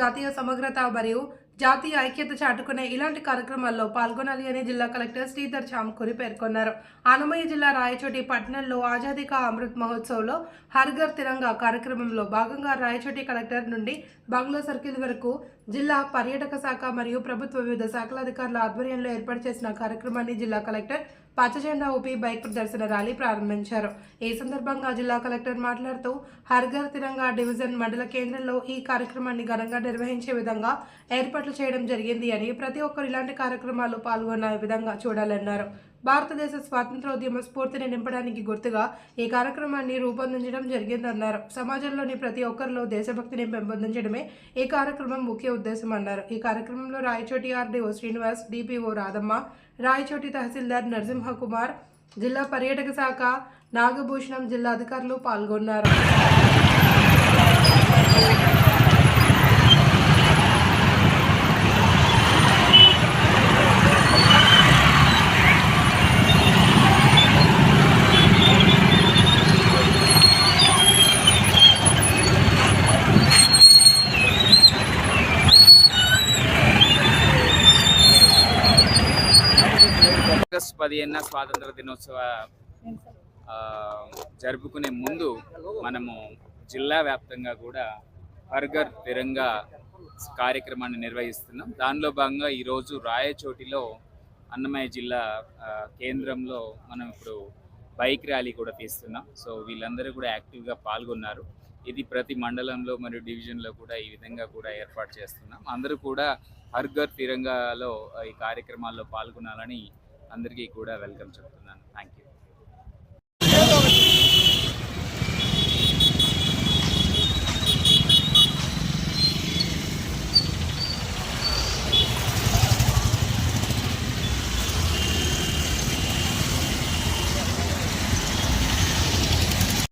జాతీయ సమగ్రత మరియు జాతీయ ఐక్యత చాటుకునే ఇలాంటి కార్యక్రమాల్లో పాల్గొనాలి అని జిల్లా కలెక్టర్ శ్రీధర్ చామ్కూరి పేర్కొన్నారు. ఆనమయ్య జిల్లా రాయచోటి పట్టణంలో ఆజాదీ కా అమృత్ మహోత్సవ్లో హర్ఘర్ తిరంగా కార్యక్రమంలో భాగంగా రాయచోటి కలెక్టర్ నుండి బంగ్లా సర్కిల్ వరకు జిల్లా పర్యాటక శాఖ మరియు ప్రభుత్వ వివిధ శాఖల అధికారుల ఆధ్వర్యంలో ఏర్పాటు చేసిన కార్యక్రమాన్ని జిల్లా కలెక్టర్ పచ్చజెండా ఊపి బైక్ ప్రదర్శన ర్యాలీ ప్రారంభించారు. ఈ సందర్భంగా జిల్లా కలెక్టర్ మాట్లాడుతూ హర్ఘర్ తిరంగా డివిజన్ మండల కేంద్రంలో ఈ కార్యక్రమాన్ని ఘనంగా నిర్వహించే విధంగా ఏర్పాట్లు చేయడం జరిగింది అని ప్రతి ఒక్కరు ఇలాంటి కార్యక్రమాలు పాల్గొన్న విధంగా చూడాలన్నారు. భారతదేశ స్వాతంత్రోద్యమ స్ఫూర్తిని నింపడానికి గుర్తుగా ఈ కార్యక్రమాన్ని రూపొందించడం జరిగిందన్నారు. సమాజంలోని ప్రతి ఒక్కరిలో దేశభక్తిని పెంపొందించడమే ఈ కార్యక్రమం ముఖ్య ఉద్దేశం అన్నారు. ఈ కార్యక్రమంలో రాయచోటి ఆర్డీఓ శ్రీనివాస్ డిపిఓ రాధమ్మ రాయచోటి తహసీల్దార్ నరసింహకుమార్ జిల్లా పర్యాటక శాఖ నాగభూషణం జిల్లా అధికారులు పాల్గొన్నారు. ఆగస్ట్ పదిహేన స్వాతంత్ర దినోత్సవ జరుపుకునే ముందు మనము జిల్లా వ్యాప్తంగా కూడా హర్ఘర్ తిరంగా కార్యక్రమాన్ని నిర్వహిస్తున్నాం. దానిలో భాగంగా ఈరోజు రాయచోటిలో అన్నమయ్య జిల్లా కేంద్రంలో మనం ఇప్పుడు బైక్ ర్యాలీ కూడా తీస్తున్నాం. సో వీళ్ళందరూ కూడా యాక్టివ్గా పాల్గొన్నారు. ఇది ప్రతి మండలంలో మరియు డివిజన్లో కూడా ఈ విధంగా కూడా ఏర్పాటు చేస్తున్నాం. అందరూ కూడా హర్ఘర్ తిరంగాలో ఈ కార్యక్రమాల్లో పాల్గొనాలని అందరికీ కూడా వెల్కమ్ చెప్తున్నాను. Thank you